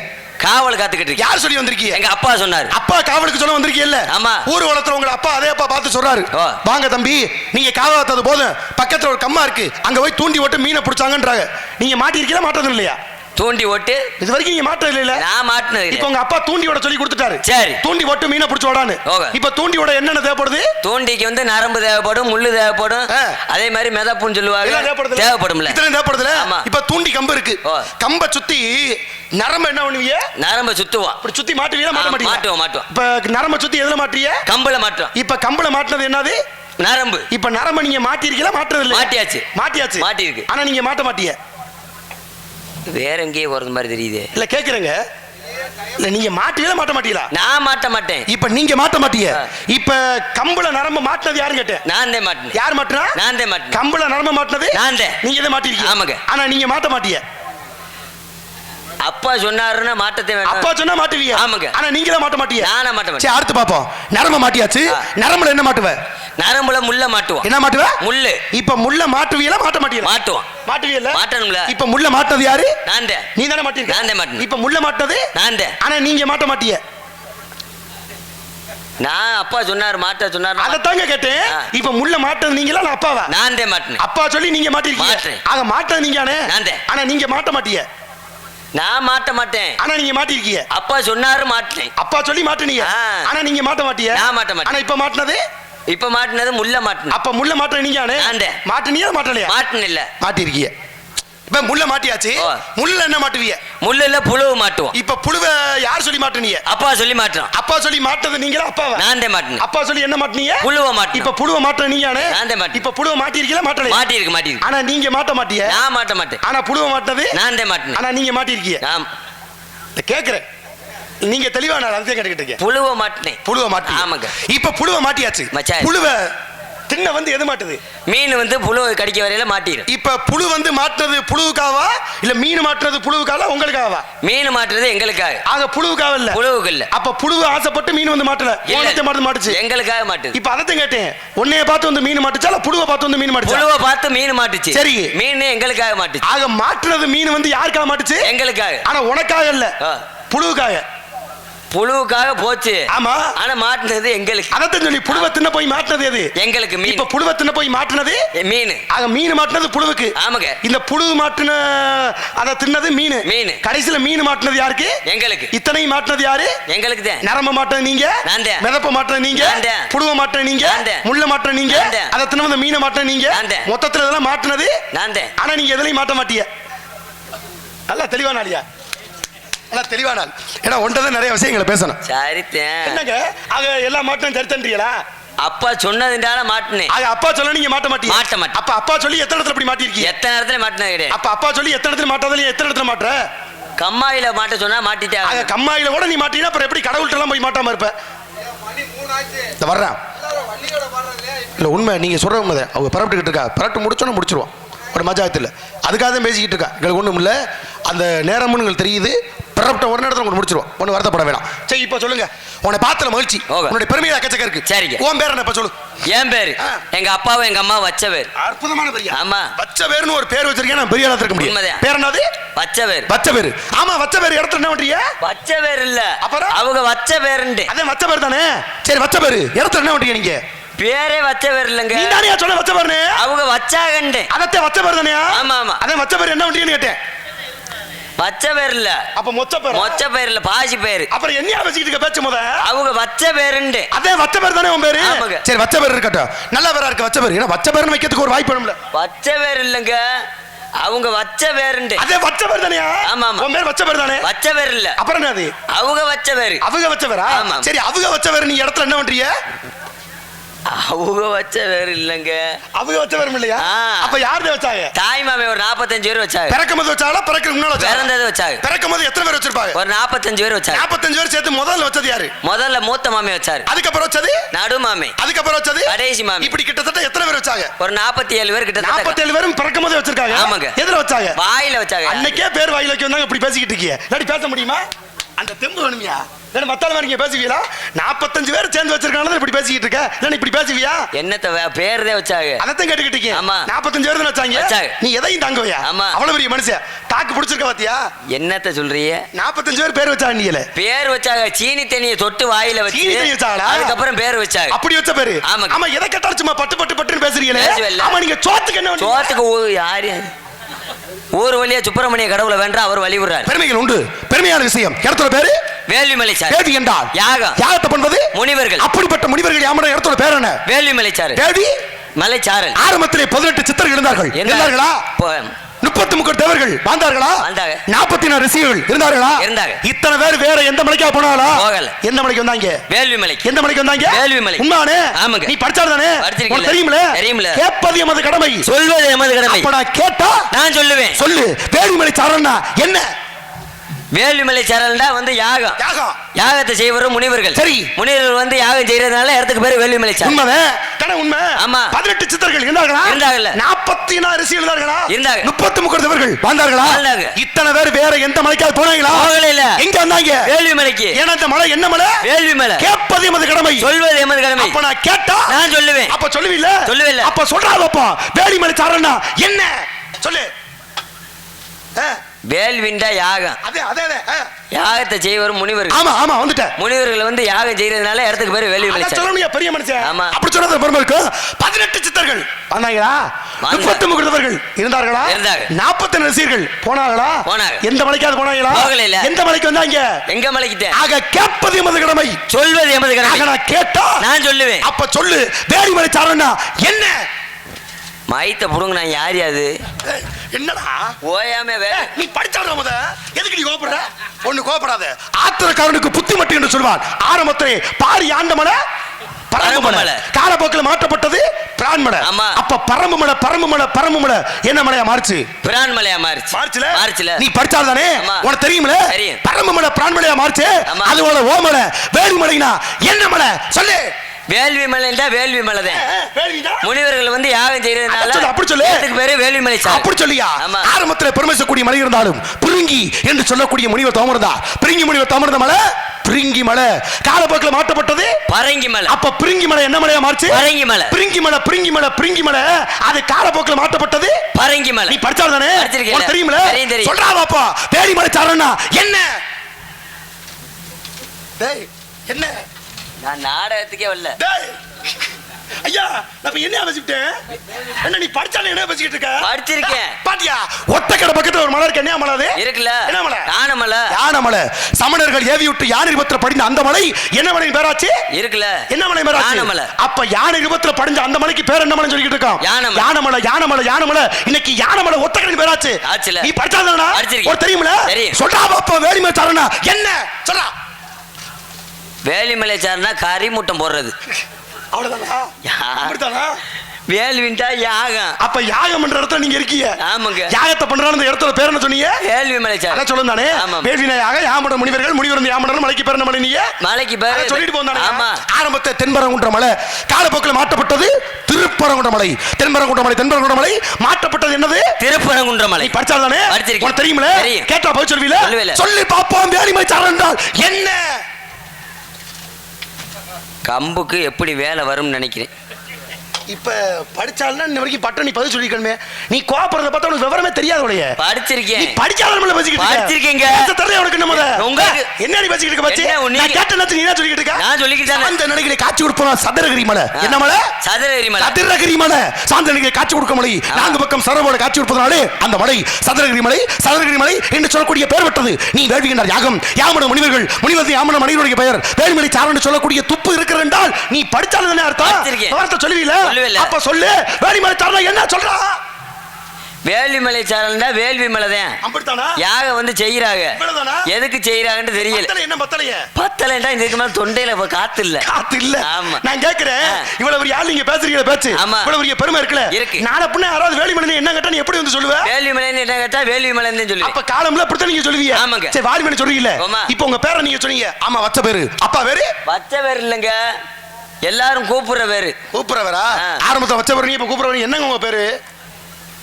காவல் காத்துக்கிட்டு யார் சொல்லி வந்திருக்கீங்க? எங்க அப்பா சொன்னாரு. அப்பா காவலுக்கு சொல்ல வந்திருக்கீல்ல ஆமா. ஊர் வளர்த்துற உங்க அப்பா அதே அப்பா பார்த்து சொல்றாரு. வாங்க தம்பி நீங்க காவலத்தது போதும் பக்கத்துல ஒரு கம்மா இருக்கு. அங்க போய் தூண்டி ஓட்டு மீனை பிடிச்சாங்கன்றாங்க. நீங்க மாட்டிருக்கீங்களா மாட்டது இல்லையா தூண்டி ஓட்டு இது வரைக்கும் நீங்க மாட்டது இல்ல நான் மாட்டினது இப்போ. உங்க அப்பா தூண்டி ஓட சொல்லி கொடுத்துட்டாரு சரி. தூண்டி ஓட்டு மீனை பிடிச்சு ஓடான்னு. இப்ப தூண்டி ஓட என்னென்ன தேவைப்படுது தூண்டிக்கு வந்து நரம்பு தேவைப்படும் முள்ளு தேவைப்படும். அதே மாதிரி மிதப்புன்னு சொல்லுவாங்க? தேவைப்படும்ல இத்தனை தேவைப்படுதுல. இப்ப தூண்டி கம்பு இருக்கு. கம்ப சுத்தி நரம்ப என்ன பண்ணுவீங்க நரம்ப சுத்துவோம் இப்படி சுத்தி மாட்டுவீங்களா மாட்ட மாட்டீங்க மாட்டுவோம், மாட்டுவோம். இப்ப நரம்ப சுத்தி எதுல மாட்டுறீங்க கம்பள மாட்டோம் இப்ப கம்பள மாட்டினது என்னது நரம்பு இப்ப நரம்ப நீங்க மாட்டிருக்கீங்களா மாட்டுறது இல்ல மாட்டியாச்சு. மாட்டியாச்சு மாட்டியிருக்கு. ஆனா நீங்க மாட்ட மாட்டீங்க வேற எங்கேயே போறது மாதிரி தெரியுது. இல்ல கேக்குறேங்க. இல்ல நீங்க மாட்டுவீங்களா மாட்ட மாட்டீங்களா? நான் மாட்ட மாட்டேன். இப்ப நீங்க மாட்ட மாட்டீங்க. இப்ப கம்பள நரம்ப மாட்டினது யாருன்னு கேட்டேன். நான் தான் மாட்டினேன். யார் மாட்டினா? நான் தான் மாட்டினேன். கம்பள நரம்ப மாட்டினது? நான் தான். நீங்க இதை மாட்டிருக்கீங்க. ஆமாங்க. ஆனா நீங்க மாட்ட மாட்டீங்க. அப்பா சொன்னாருன்னா மாட்டத்தை அப்பா வேண்டாம் சொன்னா மாட்டுவீங்க. ஆமாங்க. ஆனா நீங்க தான் மாட்ட மாட்டீங்க. நானா மாட்ட மாட்டேன். சரி அடுத்து பாப்போம் நரம்ப மாட்டியாச்சு. நரம்புல என்ன மாட்டுவ? நரம்புல முள்ள மாட்டுவோம் என்ன மாட்டுவ? முள்ளு. இப்ப முள்ள மாட்டுவீங்களா மாட்ட மாட்டீங்களா? மாட்டுவோம் மாட்டுவீங்கல்ல மாட்டணும்ல. இப்ப முள்ள மாட்டது யாரு? நான் தான். நீ தானே மாட்டிருக்க? நான் தான் மாட்டினேன். இப்ப முள்ள மாட்டது? நான் தான். ஆனா நீங்க மாட்ட மாட்டீங்க நான் அப்பா சொன்னாரு மாட்ட சொன்னாரு. அதத்தாங்க கேட்டேன். இப்ப முள்ள மாட்டது நீங்களா நான் அப்பாவா? நான் தான் மாட்டினேன் அப்பா சொல்லி நீங்க மாட்டிருக்கீங்க. ஆக மாட்டது நீங்க. ஆனா நீங்க மாட்ட மாட்டீங்க நான் மாட்ட மாட்டேன். ஆனா நீங்க மாட்டிருக்கீங்க. அப்பா சொன்னாரு மாட்டினேன். அப்பா சொல்லி மாட்டுனீங்க. ஆனா நீங்க மாட்ட மாட்டீங்க நான் மாட்ட மாட்டேன். ஆனா இப்ப மாட்டினது? இப்ப மாட்டினது முள்ள மாட்டினேன் அப்ப முள்ள மாட்ட நீங்க. மாட்டினீங்க மாட்டலையா மாட்டின இல்ல மாட்டிருக்கீங்க இப்ப முள்ள மாட்டியாச்சு. முள்ள என்ன மாட்டுவீங்க முள்ளுல புழுவு மாட்டுவோம். இப்ப புழுவ யார் சொல்லி மாட்டுனீங்க? அப்பா சொல்லி மாட்டுறோம். அப்பா சொல்லி மாட்டது நீங்களா அப்பாவா? நான் தான் மாட்டினேன். அப்பா சொல்லி என்ன மாட்டீங்க புழுவ மாட்டினோம். இப்ப புழுவ மாட்ட நீங்க நான் தான் மாட்டினேன். இப்ப புழுவ மாட்டிருக்கீங்களா மாட்டலையா? மாட்டியிருக்கு மாட்டியிருக்கு. ஆனா நீங்க மாட்ட மாட்டீங்க நான் மாட்ட மாட்டேன். ஆனா புழுவ மாட்டது நான் தான் மாட்டினேன். ஆனா நீங்க மாட்டிருக்கீங்க நான் கேக்குறேன். நீங்க தெளிவான ஆள், அதுதான் கேட்டுக்கிட்டு இருக்கேன் புழுவ மாட்டினேன் புழுவ மாட்டி ஆமாங்க. இப்ப புழுவ மாட்டியாச்சு. மச்சான். புழுவ தின்ன வந்து எது மாட்டுது? மீன் வந்து புழுவை கடிக்க வரையில மாட்டிடும் இப்ப புழு வந்து மாட்டுறது புழுவுக்காவா? இல்ல மீன் மாட்டுறது புழுவுக்காவா? உங்களுக்காவா? மீன் மாட்டுறது எங்களுக்காக. ஆக புழுவுக்காக இல்ல. புழுவுக்கு இல்ல. அப்ப புழுவு ஆசைப்பட்டு மீன் வந்து மாட்டல. உனத்தை மாட்டு மாட்டுச்சு. எங்களுக்காக மாட்டுது. இப்ப அதத்தையும் கேட்டேன். உன்னைய பார்த்து வந்து மீன் மாட்டுச்சா? இல்ல புழுவை பார்த்து வந்து மீன் மாட்டுச்சா? புழுவை பார்த்து மீன் மாட்டுச்சு. சரி. மீன் எங்களுக்காக மாட்டுச்சு. ஆக மாட்டுறது மீன் வந்து யாருக்காக மாட்டுச்சு? எங்களுக்காக. ஆனா உனக்காக இல்ல. புழுவுக்காக. புழுவுக்காக போச்சு. ஆமா. ஆனா மாட்டினது எங்களுக்கு. அதத்தான் சொல்லி புழுவை தின்ன போய் மாட்டினது எது? எங்களுக்கு மீன். இப்ப புழுவை தின்ன போய் மாட்டினது? மீன். ஆக மீன் மாட்டினது புழுவுக்கு. ஆமாங்க. இந்த புழு மாட்டின அத தின்னது மீன். மீன். கடைசியில மீன் மாட்டினது யாருக்கு? எங்களுக்கு. இத்தனையும் மாட்டினது யாரு? எங்களுக்கு தான். நரம்ப மாட்டினது நீங்க. மிதப்ப மாட்டினது நீங்க. புழுவ மாட்டினது நீங்க. முள்ள மாட்டினது நீங்க. அதை தின்ன மீனை மாட்டினது நீங்க. மொத்தத்துல இதெல்லாம் மாட்டினது? ஆனா நீங்க எதுலயும் மாட்ட மாட்டீங்க நல்லா தெளிவான ஆளியா நல்லா தெளிவான ஆள் ஏன்னா ஒன்றதான் நிறைய விஷயங்களை பேசணும். சரித்தேன். என்னங்க? ஆக எல்லா மாட்டும் சரித்தன்றீங்களா? அப்பா சொன்னதுனால மாட்டினேன். ஆக அப்பா சொல்ல நீங்க மாட்ட மாட்டீங்க. மாட்ட மாட்டேன். அப்ப அப்பா சொல்லி எத்தனை இடத்துல இப்படி மாட்டிருக்கீங்க? எத்தனை இடத்துல மாட்டினது கிடையாது அப்ப அப்பா சொல்லி எத்தனை இடத்துல மாட்டாதல எத்தனை இடத்துல மாட்டுற? கம்மாயில மாட்ட சொன்னா ஆக மாட்டிட்டாங்க கம்மாயில கூட நீ மாட்டீங்கன்னா அப்புறம் எப்படி கடவுள்கிட்ட எல்லாம் போய் மாட்டாம இருப்ப? இந்த வர்றேன். இல்ல உண்மை நீங்க சொல்ற உண்மை அவங்க பரப்பிட்டுக்கிட்டு இருக்கா. பரட்டு முடிச்சோன்னு முடிச்சிருவோம். ஒரு மஜாயத்தில் அதுக்காக தான் பேசிக்கிட்டு இருக்கா. எங்களுக்கு ஒன்றும் இல்லை. அந்த நேரம்னு எங்களுக்கு தெரியுது. பரப்பிட்ட ஒரு நேரத்தில் உங்களுக்கு முடிச்சிருவோம். ஒன்றும் வருத்தப்பட வேணாம். சரி இப்போ சொல்லுங்க. உன்னை பார்த்தல மகிழ்ச்சி. உன்னுடைய பெருமையை அக்கச்சக்க இருக்கு சரிங்க. உன் பேர் என்ன இப்ப சொல்லு. என் பேரு. எங்க அப்பாவும் எங்க அம்மா வச்ச பேர். அற்புதமான பெரியா. ஆமா. வச்ச பேருன்னு ஒரு பேர் வச்சிருக்கேன் நான் பெரிய ஆளா இருக்க முடியும். பேர் என்னது? வச்ச பேர். வச்ச பேரு. ஆமா வச்ச பேர் இடத்துல என்ன பண்றீங்க? வச்ச பேர் இல்ல. அப்புறம்? அவங்க வச்ச பேருண்டு. அதே வச்ச பேர் தானே? சரி வச்ச பேரு. இடத்துல என்ன பண்றீங்க நீங்க? பேரே வச்ச பேர் இல்லைங்க. நீ தானே சொல்ல வச்ச பேருன்னு? அவங்க வச்சாகண்டு. அதத்தே வச்ச பேர் தானே? ஆமா, ஆமா. அதே வச்ச பேர் என்ன பண்றீங்கன்னு கேட்டேன். வச்ச பேர் இல்ல அப்ப மொச்ச பேர்? மொச்ச பேர் இல்ல பாசி பேரு. அப்புறம் என்னையா வச்சுக்கிட்டு பேச்சு முத? அவங்க வச்ச பேருண்டு. அதே வச்ச பேர் தானே உன் பேரு. சரி வச்ச பேர் இருக்கட்டும். நல்ல பேரா இருக்கு வச்ச பேர். ஏன்னா வச்ச பேர்னு வைக்கிறதுக்கு ஒரு வாய்ப்பு வேணும்ல. வச்ச பேர் இல்லைங்க. அவங்க வச்ச பேருண்டு. அதே வச்ச பேர் தானே ஆமா, ஆமா. உன் பேர் வச்ச பேர் தானே? வச்ச பேர் இல்ல. அப்புறம் என்ன அது அவங்க வச்ச பேரு. அவங்க வச்ச பேரா? ஆமா. சரி அவங்க வச்ச பேர் நீங்க இடத்துல என்ன பண்றீங்க? அவங்க வச்ச வேறு இல்லைங்க. அவங்க வச்ச வரும் இல்லையா. அப்ப யாருடைய வச்சாங்க? தாய் மாமே ஒரு நாற்பத்தஞ்சு பேர் வச்சாங்க. பிறக்கும் போது வச்சாங்களா பிறக்க வச்சாங்க பிறந்தது வச்சாங்க. பிறக்கும் போது எத்தனை பேர் வச்சிருப்பாங்க? ஒரு நாற்பத்தஞ்சு பேர் வச்சாங்க. நாற்பத்தஞ்சு பேர் சேர்த்து முதல்ல வச்சது யாரு? முதல்ல மூத்த மாமே வச்சாரு. அதுக்கப்புறம் வச்சது? நடு மாமே. அதுக்கப்புறம் வச்சது? கடைசி மாமி. இப்படி கிட்டத்தட்ட எத்தனை பேர் வச்சாங்க? ஒரு நாற்பத்தி ஏழு பேர் கிட்ட நாற்பத்தேழு பேரும் பிறக்கும் போதே வச்சிருக்காங்க. ஆமாங்க. எதுல வச்சாங்க? வாயில வச்சாங்க. அன்னைக்கே பேர் வாயில வைக்க வந்தாங்க இப்படி பேசிக்கிட்டு இருக்கீங்க. இல்லாட்டி பேச முடியுமா? அந்த தெம்பு வேணுமியா? இல்ல மத்தால மாதிரி பேசுவீங்களா? நாற்பத்தஞ்சு பேர் சேர்ந்து வச்சிருக்காங்க இப்படி பேசிக்கிட்டு இருக்க. இல்ல இப்படி பேசுவியா? என்னத்த பேருதே வச்சாங்க. அதைத்தான் கேட்டுக்கிட்டு இருக்கீங்க ஆமா. நாற்பத்தஞ்சு பேர் தானே வச்சாங்க. நீ எதையும் தாங்குவையா? ஆமா. அவ்வளவு பெரிய மனுஷன். தாக்கு பிடிச்சிருக்க பாத்தியா? என்னத்த சொல்றீங்க? நாற்பத்தஞ்சு பேர் பேர் வச்சாங்க நீங்கள. பேர் வச்சாங்க. சீனி தண்ணியை தொட்டு வாயில வச்சு சீனி தண்ணி வச்சாங்களா? அதுக்கப்புறம் பேர் வச்சாங்க. அப்படி வச்ச பேரு. ஆமாங்க. ஆமா எதை கேட்டாலும் சும்மா பட்டு பட்டு பட்டுன்னு பேசுறீங்களே. ஆமா நீங்க சோத்துக்கு என்ன? சோத்துக்கு யாரு? ஊர் வழியா சுப்பிரமணிய கடவுளை வென்றா அவர் வழிபடுறாரு. பெருமைகள் உண்டு. பெருமையான விஷயம். இடத்தோட பேரு? வேள்விமலை சார். வேதி என்றால்? யாகம். யாகத்தை பண்பது முனிவர்கள். அப்படிப்பட்ட முனிவர்கள் யாமட இடத்தோட பேர் என்ன? வேள்விமலை சாரு வேதி மலைச்சாரல். ஆரம்பத்திலே பதினெட்டு சித்தர்கள் இருந்தார்கள். இருந்தார்களா? முப்பத்தி முக்கோடி தேவர்கள். வாழ்ந்தார்களா. நாற்பத்தி நாலு ரிஷிகள். இருந்தார்களா? இருந்தாங்க. இத்தனை பேர் வேற எந்த மலைக்கா போனாங்களா போகல. எந்த மலைக்கு வந்தாங்க? வேள்விமலைக்கு எந்த மலைக்கு வந்தாங்க? வேள்விமலை. உண்மானே ஆமாங்க. நீ படிச்சாரு தானே. உனக்கு தெரியுமில தெரியுமில்ல. கேட்பது எமது கடமை. சொல்வது எமது கடமை. அப்ப நான் கேட்டா? நான் சொல்லுவேன். சொல்லு. வேலுமலை சாரண்ணா என்ன? வேள்விமலை சாரல்டா வந்து யாகம். யாகம். யாகத்தை செய்வரும் முனிவர்கள். சரி. முனிவர்கள் வந்து யாகம் செய்யறதுனால இடத்துக்கு பேரு வேள்விமலை சாரல் உண்மைதே கட உண்மை. ஆமா. பதினெட்டு சித்தர்கள் இருந்தார்களா? இருந்தாங்கல்ல. நாற்பத்தி நாலு ரிஷி இருந்தார்களா? இருந்தாங்க. முப்பத்தி முக்கோடி தேவர்கள் வாழ்ந்தார்களா? வாழ்ந்தாங்க. இத்தனை பேர் வேற எந்த மலைக்காவது போனாங்களா? போகல இல்ல. எங்க வந்தாங்க? வேள்விமலைக்கு ஏன்னா இந்த மலை என்ன மலை? வேள்விமலை கேட்பது எமது கடமை. சொல்வது எமது கடமை. அப்ப நான் கேட்டா? நான் சொல்லுவேன். அப்ப சொல்லுவீல்ல? சொல்லுவேல்ல. அப்ப சொல்றாதப்பா. வேலிமலை சாரண்ணா என்ன? சொல்லு. ஆ, வேள்விண்டா யாகம். யாகத்தை செய்வரும் முனிவர்கள். ஆமா ஆமா வந்துட்டேன். முனிவர்கள் வந்து யாகம் செய்யறதுனால இடத்துக்கு பேரு சாரல் சொல்லணும்யா, பெரிய மனுஷன். ஆமா. அப்படி சொன்னது பெருமை பதினெட்டு சித்தர்கள். வந்தாங்களா? வந்தாங்க. முப்பத்தி முகத்தவர்கள் இருந்தார்களா? இருந்தாங்க. நாற்பத்தி ரசிகர்கள். போனாங்களா போனாங்க. எந்த மலைக்காவது போனாங்களா? போகல இல்ல. எந்த மலைக்கு வந்தாங்க எங்க மலைக்கிட்ட ஆக கேட்பது எமது கடமை. சொல்வது எமது கடமை. நான் கேட்டா நான் சொல்லுவேன். அப்ப சொல்லு. வேலிமலை சாரண்ணா என்ன? மைத்த புடுங்க நான் யார் யாது? என்னடா? ஓயாம வே நீ படிச்சாடுற முத? எதுக்கு நீ கோபப்படுற? ஒண்ணு கோபப்படாத. ஆத்திரக்காரனுக்கு புத்தி மட்டு என்று சொல்வான் ஆரம்பத்திலே பாரி மலை பரம்புமலை. காலப்போக்கில் மாற்றப்பட்டது பிரான்மலை. அப்ப பரம்பு மலை பரம்பு மலை பரம்பு மலை என்ன மலையா மாறுச்சு? பிரான் மலையா மாறிச்சு. மார்ச்ல மார்ச்ல நீ படிச்சால் தானே. உனக்கு தெரியுமில? தெரியும். பரம்பு மலை பிரான்மலையா மாறுச்சு? ஆமா. அது போல ஓமலை வேலிமலைனா என்ன மலை? சொல்லு. வேள்வி மலைண்டா வேள்வி மலை தான் முனிவர்கள் வந்து யாகம் செய்யறதுனால அப்படி சொல்லு. இடத்துக்கு பேரு வேள்வி மலை அப்படி சொல்லியா? ஆரம்பத்துல பெருமைசக்கூடிய மலை இருந்தாலும் பிரிங்கி என்று சொல்லக்கூடிய முனிவர் தோமர்ந்தா. பிரிங்கி முனிவர் தோமர்ந்த மலை? பிரிங்கி மலை. காலப்போக்கில் மாற்றப்பட்டது? பரங்கி மலை. அப்ப பிரிங்கி மலை என்ன மலையா மாறுச்சு? பரங்கி மலை. பிரிங்கி மலை பிரிங்கி மலை பிரிங்கி மலை. அது காலப்போக்கில் மாற்றப்பட்டது? பரங்கி மலை. நீ படிச்சால் தானே? தெரியுமில? தெரியும், தெரியும். சொல்றா பாப்பா. வேலி மலை சாரண்ணா என்ன? டேய் என்ன? நான் நாடகத்துக்கே வரல. ஐயா இப்ப என்ன பேசிட்டேன் என்ன நீ படிச்சாலே என்ன பேசிக்கிட்டு இருக்க? படிச்சிருக்கேன். பாத்தியா? ஒத்தக்கடை பக்கத்துல ஒரு மலை இருக்கு. என்ன மலை அது? இருக்குல்ல. என்ன மலை? யானை மலை. யானை மலை. சமணர்கள் ஏவி விட்டு யானை விபத்துல படிந்த அந்த மலை என்ன மலை பேராச்சு? இருக்குல்ல. என்ன மலை பேராச்சு? யானை மலை. அப்ப யானை விபத்துல படிஞ்ச அந்த மலைக்கு பேர் என்ன மலைன்னு சொல்லிட்டு இருக்கோம். யானை மலை. யானை மலை யானை மலை மலை. இன்னைக்கு யானை மலை ஒத்தக்கடை பேராச்சு. ஆச்சுல. நீ படிச்சிருக்கேன். ஒரு தெரியுமில? தெரியும். சொல்றா பாப்பா வேலிமலை சாரணா என்ன? சொல்றா. வேலி மலை சார்னா கறி முட்டம் போடுறது. அவ்வளவுதானா? வேள்விண்டா யாகம். அப்ப யாகம் பண்ற இடத்துல நீங்க இருக்கீங்க. ஆமாங்க. யாகத்தை பண்றான அந்த இடத்துல பேர் என்ன சொன்னீங்க? வேள்வி மலை சார். அதான் சொல்லும் தானே ஆமா வேள்வினையாக யாமட முனிவர்கள் முனிவர் வந்து யாமடர் மலைக்கு பேர் என்ன மலை நீங்க? மலைக்கு பேரு சொல்லிட்டு போந்தானே ஆமா. ஆரம்பத்தை தென்பரங்குன்ற மலை காலப்போக்கில் மாற்றப்பட்டது திருப்பரங்குன்ற மலை. தென்பரங்குன்ற மலை தென்பரங்குன்ற மலை. மாற்றப்பட்டது என்னது? திருப்பரங்குன்ற மலை. நீ படிச்சால் தானே. உனக்கு தெரியுமில தெரியும். கேட்டா போய் சொல்வீல. சொல்லி பாப்போம் வேலிமை சாரன் என்றால் என்ன? கம்புக்கு எப்படி வேலை வரும்னு நினைக்கிறேன். இப்ப படிச்சாலும் இன்ன வரைக்கும் பட்ட நீ பதில் சொல்லிக்கணுமே நீ கோபப்படுறத பார்த்தா உனக்கு விவரமே தெரியாது உடைய நீ படிச்சிருக்கேன் படிச்சாலும் நம்மள பேசிக்கிட்டு. படிச்சிருக்கீங்க. தெரியல உனக்கு முத? உங்களுக்கு- என்ன நீ பேசிக்கிட்டு இருக்க பச்சி? நீ- நான் கேட்ட நேரத்துல நீ என்ன சொல்லிக்கிட்டு இருக்க? நான் சொல்லிக்கிட்டு தானே. சாந்த நடிகளை காட்சி கொடுப்போம் சதுரகிரி மலை. என்ன மலை? சதுரகிரி மலை. சதுரகிரி மலை. சாந்த நடிகளை காட்சி கொடுக்க மலை. நான்கு பக்கம் சரவோட காட்சி கொடுப்பதனாலே அந்த மலை சதுரகிரி மலை சதுரகிரி மலை என்று சொல்லக்கூடிய பெயர் பெற்றது. நீ வேள்விகின்ற யாகம். யாமன முனிவர்கள் முனிவது யாமன மனிதனுடைய பெயர். வேள்விமலை சாரன் சொல்லக்கூடிய துப்பு இருக்கிற என்றால் நீ படிச்சாலும் தானே அர்த்தம்? படிச்சிருக்கேன். வார்த்தை சொல்லுவேல. அப்ப சொல்லு. வேள்விமலை சாரன் என்ன சொல்றா? வேள்விமலை சாரல்னா வேள்வி மலை தான். அப்படித்தானா? யாகம் வந்து செய்யறாங்க? எதுக்கு செய்யறாங்கன்னு தெரியல. என்ன பத்தலையே? பத்தலைண்டா இதுக்கு மேல தொண்டையில இப்ப காத்து இல்ல. காத்து இல்ல. ஆமா. நான் கேக்குறேன். இவ்வளவு பெரிய ஆள் நீங்க பேசுறீங்க பேச்சு. ஆமா. இவ்வளவு பெரிய பெருமை இருக்குல்ல. இருக்கு. நாளை பின்ன யாராவது வேலி மணி என்ன கேட்டா நீ எப்படி வந்து சொல்லுவ? வேள்விமலைன்னு என்ன கேட்டா வேள்விமலைன்னு சொல்லி அப்ப காலம்ல அப்படித்தான் நீங்க சொல்லுவீங்க. ஆமாங்க. சரி வாலி மணி சொல்றீங்கல்ல. ஆமா. இப்போ உங்க பேரை நீங்க சொன்னீங்க. ஆமா வச்ச பேரு. அப்பா பேரு வச்ச பேர் இல்லைங்க. எல்லாரும் கூப்பிடுற பேரு கூப்பிடுறவரா? ஆ. ஆரம்பத்துல வச்ச பேரு நீங்க இப்ப கூப்பிடுறவங்க என்னங்க உங்க பேரு?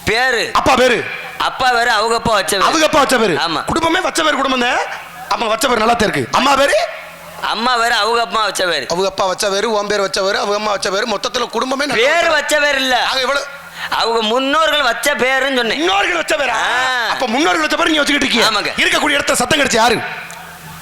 பேரு. அப்பா பேரு. அப்பா பேரு அவங்க அப்பா வச்ச பேரு அவங்க அப்பா வச்ச பேரு ஆமா. குடும்பமே வச்ச பேரு குடும்பம் தான். அப்ப வச்ச பேரு நல்லா இருக்கு. அம்மா பேரு? அம்மா பேரு அவங்க அப்பா வச்ச பேரு அவங்க அப்பா வச்ச பேரு உன் பேர் வச்ச பேரு அவங்க அம்மா வச்ச பேரு மொத்தத்துல குடும்பமே பேர். வச்ச பேர் இல்ல. ஆக இவ்வளவு. அவங்க முன்னோர்கள் வச்ச பேருன்னு சொன்னேன். முன்னோர்கள் வச்ச பேரா. அப்ப முன்னோர்கள் வச்ச பேரு நீங்க வச்சுக்கிட்டு இருக்கீங்க. இருக்கக்கூடிய இடத்துல சத்தம் கிடைச்சு யாரு?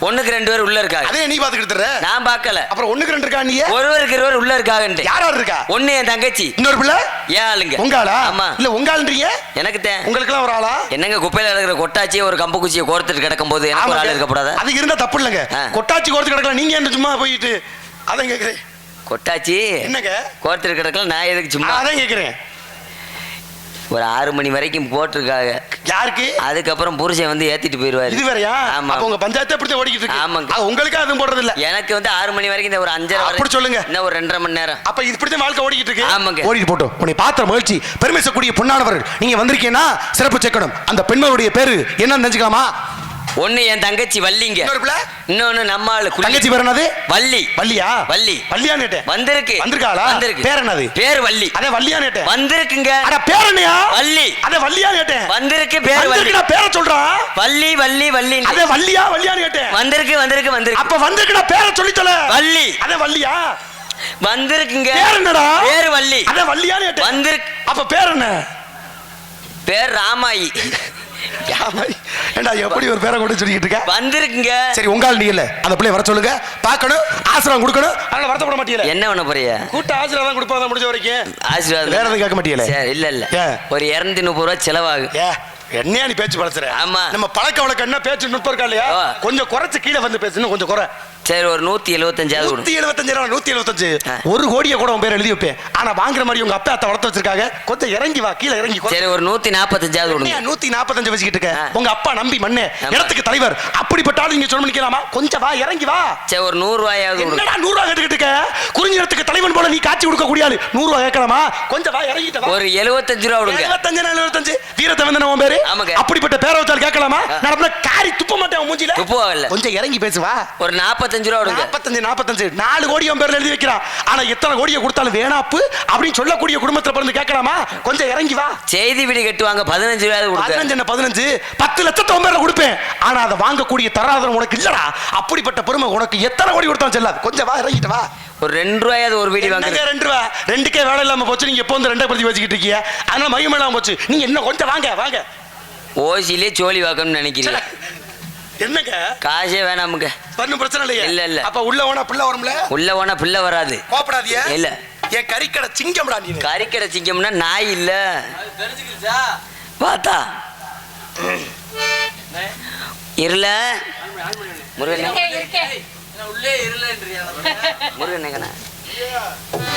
ஒண்ணுக்கு ரெண்டு பேர் உள்ள இருக்காங்க. அதே நீ பாத்துக்கிட்டு இருக்க. நான் பார்க்கல. அப்புறம் ஒண்ணுக்கு ரெண்டு இருக்கா நீ ஒருவருக்கு இருவர் உள்ள இருக்காங்கன்ட்டு. யார் யார் இருக்கா? ஒண்ணு என் தங்கச்சி. இன்னொரு பிள்ளை? ஏன் ஆளுங்க. உங்க ஆளா? ஆமா. இல்ல உங்க ஆளுன்றீங்க? எனக்கு தான். உங்களுக்கு எல்லாம் ஒரு ஆளா? என்னங்க குப்பையில இருக்கிற கொட்டாச்சியை ஒரு கம்பு குச்சியை கோர்த்துட்டு கிடக்கும் போது எனக்கு ஒரு ஆள் ஆமாங்க. இருக்கப்படாதா அது இருந்தா தப்பு இல்லைங்க. கொட்டாச்சி கோர்த்து கிடக்கலாம் நீங்க என்ன சும்மா போயிட்டு? அதான் கேக்குறேன். கொட்டாச்சி? என்னங்க? கோர்த்துட்டு கிடக்கலாம் நான் எதுக்கு சும்மா? அதான் கேக்குறேன். ஒரு ஆறு மணி வரைக்கும் போட்டிருக்காங்க. யாருக்கு? அதுக்கப்புறம் புருஷன் வந்து ஏத்திட்டு போயிருவாரு. இது வேறயா? ஆமா. உங்க பஞ்சாயத்து அப்படி ஓடிக்கிட்டு இருக்கு. ஆமாங்க. உங்களுக்கு அதுவும் போடுறது இல்ல எனக்கு வந்து ஆறு மணி வரைக்கும் இந்த ஒரு அஞ்சரை அப்படி சொல்லுங்க. இன்னும் ஒரு ரெண்டரை மணி நேரம். அப்ப இது இப்படிதான் வாழ்க்கை ஓடிக்கிட்டு இருக்கு. ஆமாங்க. ஓடிட்டு போட்டோம். உன்னை பார்த்த மகிழ்ச்சி பெருமை செய்யக்கூடிய பொன்னானவர்கள். நீங்க வந்திருக்கீங்கன்னா சிறப்பு சேர்க்கணும். அந்த பெண்மனுடைய பேரு என்னன்னு தெரிஞ்சுக்கலாமா? ஒண்ணு என் தங்கச்சி வள்ளிங்க. இன்னொன்னு நம்ம ஆளு. தங்கச்சி பேர் என்னது? வள்ளி. வள்ளியா? வள்ளி. வள்ளியான்னு கேட்டேன். வந்திருக்கு. வந்திருக்காளா? வந்திருக்கு. பேர் என்னது? பேர் வள்ளி. அதே வள்ளியான்னு கேட்டேன். வந்திருக்குங்க. அட பேர் என்னையா? வள்ளி. அதே வள்ளியான்னு கேட்டேன். வந்திருக்கு பேர் வள்ளி. நான் பேரை சொல்றான் வள்ளி வள்ளி வள்ளி அதே வள்ளியா வள்ளியான்னு கேட்டேன். வந்திருக்கு வந்திருக்கு வந்திருக்கு. அப்ப வந்திருக்கு நான் பேரை சொல்லி தொலை வள்ளி. அதே வள்ளியா? வந்திருக்குங்க. பேர் என்னடா? பேர் வள்ளி. அதே வள்ளியான்னு கேட்டேன். வந்திருக்கு. அப்ப பேர் என்ன? பேர் ராமாயி. ஏண்டா எப்படி ஒரு பேரை கொண்டு சொல்லிக்கிட்டு இருக்க? வந்திருக்குங்க. சரி உங்கால் நீ இல்ல. அந்த பிள்ளைய வர சொல்லுங்க. பார்க்கணும் ஆசிரியர் கொடுக்கணும். அதனால வருத்தப்பட மாட்டீங்களே என்ன பண்ண போறிய? கூட்ட ஆசிரியர் தான் கொடுப்பாங்க முடிஞ்ச வரைக்கும். ஆசீர்வாதம். வேற எதுவும் கேட்க மாட்டீங்களே சரி இல்ல இல்ல? ஒரு இருநூத்தி முப்பது ரூபா செலவாகும். ஏ என்னையா நீ பேச்சு பழசுற? ஆமா. நம்ம பழக்க வழக்கம் என்ன? பேச்சு நுட்பம் இருக்கா இல்லையா. கொஞ்சம் குறைச்சு கீழே வந்து பேசு இன்னும் கொஞ்சம் குறை. சரி ஒரு நூத்தி எழுபத்தஞ்சாவது நூத்தி எழுபத்தஞ்சாயிரம் நூத்தி எழுபத்தஞ்சு. ஒரு கோடியை கூட உன் பேர் எழுதி வைப்பேன். ஆனா வாங்குற மாதிரி உங்க அப்பா அத்தை வளர்த்து வச்சிருக்காங்க. கொஞ்சம் இறங்கி வா கீழே இறங்கி. சரி ஒரு நூத்தி நாற்பத்தஞ்சாவது நூத்தி நாற்பத்தஞ்சு வச்சுக்கிட்டு இருக்க. உங்க அப்பா நம்பி மண்ணு. இடத்துக்கு தலைவர். அப்படிப்பட்ட ஆளு நீங்க சொல்ல நிக்கலாமா கொஞ்சம் வா இறங்கி வா. சரி ஒரு நூறு ரூபாயாவது என்னடா நூறு ரூபா கேட்டுக்கிட்டு இருக்க? குறிஞ்சி இடத்துக்கு தலைவன் போல நீ காட்சி கொடுக்க கூடிய ஆளு. நூறு ரூபா கேட்கலாமா? கொஞ்சம் வா இறங்கிட்டு ஒரு எழுபத்தஞ்சு ரூபா விடுங்க. எழுபத்தஞ்சு எழுபத்தஞ்சு வீரத்தை வந்து உன் பேரு? ஆமாங்க. அப்படிப்பட்ட பேரை வச்சால் கேட்கலாமா. நடப்புல காரி துப்ப மாட்டேன் மூஞ்சில துப்புவா இல்ல. கொஞ்சம் இறங்கி பேசுவா ஒரு நாற்பத்தஞ்சு ரூபா விடுங்க நாற்பத்தஞ்சு நாற்பத்தஞ்சு. நாலு கோடி அவன் பேர்ல எழுதி வைக்கிறான் ஆனா எத்தனை கோடியை கொடுத்தாலும் வேணாப்பு அப்படின்னு சொல்லக்கூடிய குடும்பத்துல பிறந்து கேட்கலாமா? கொஞ்சம் இறங்கி வா. செய்தி வீடு கட்டுவாங்க. பதினஞ்சு கொடுங்க. பதினஞ்சு என்ன பதினஞ்சு? பத்து லட்சத்தை உன் பேர்ல கொடுப்பேன். ஆனா அதை வாங்கக்கூடிய தராதரம் உனக்கு இல்லடா. அப்படிப்பட்ட பெருமை உனக்கு எத்தனை கோடி கொடுத்தாலும் செல்லாது. கொஞ்சம் வா இறங்கிட்டு வா. ஒரு ரெண்டு ரூபாயாவது ஒரு வீடு வாங்குங்க. ரெண்டு ரூபா? ரெண்டுக்கே வேலை இல்லாம போச்சு. நீங்க எப்போ வந்து ரெண்டை பிரதி வச்சுக்கிட்டு இருக்கீங்க? அதனால மகிமை இல்லாம போச்சு. நீங்க என்ன கொஞ்சம் வாங்க வாங்க. ஓசிலே சோழி வாக்கணும்னு நினைக்கிறீங்க. என்னங்க? காசே வேணாமுங்க. ஒன்றும் பிரச்சனை இல்லையா? இல்ல, இல்ல. அப்ப உள்ள ஓனா பிள்ளை வரும்ல? உள்ள போனா பிள்ளை வராது. கோப்படாதிய இல்ல. என் கறிக்கடை சிங்கம்டா நீ? கறிக்கடை சிங்கம்னா நாய் இல்ல. தெரிஞ்சுக்கிச்சா பார்த்தா இருல முருகன். உள்ளே இருலன்றியா முருகன் எங்கண்ணா?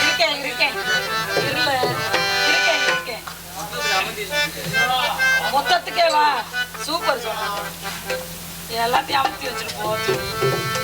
இருக்கேன் இருக்கேன் இருல இருக்கேன் இருக்கேன் மொத்தத்துக்கே வா. Super super. எல்லாத்தையும் அமுத்தி வச்சுட்டு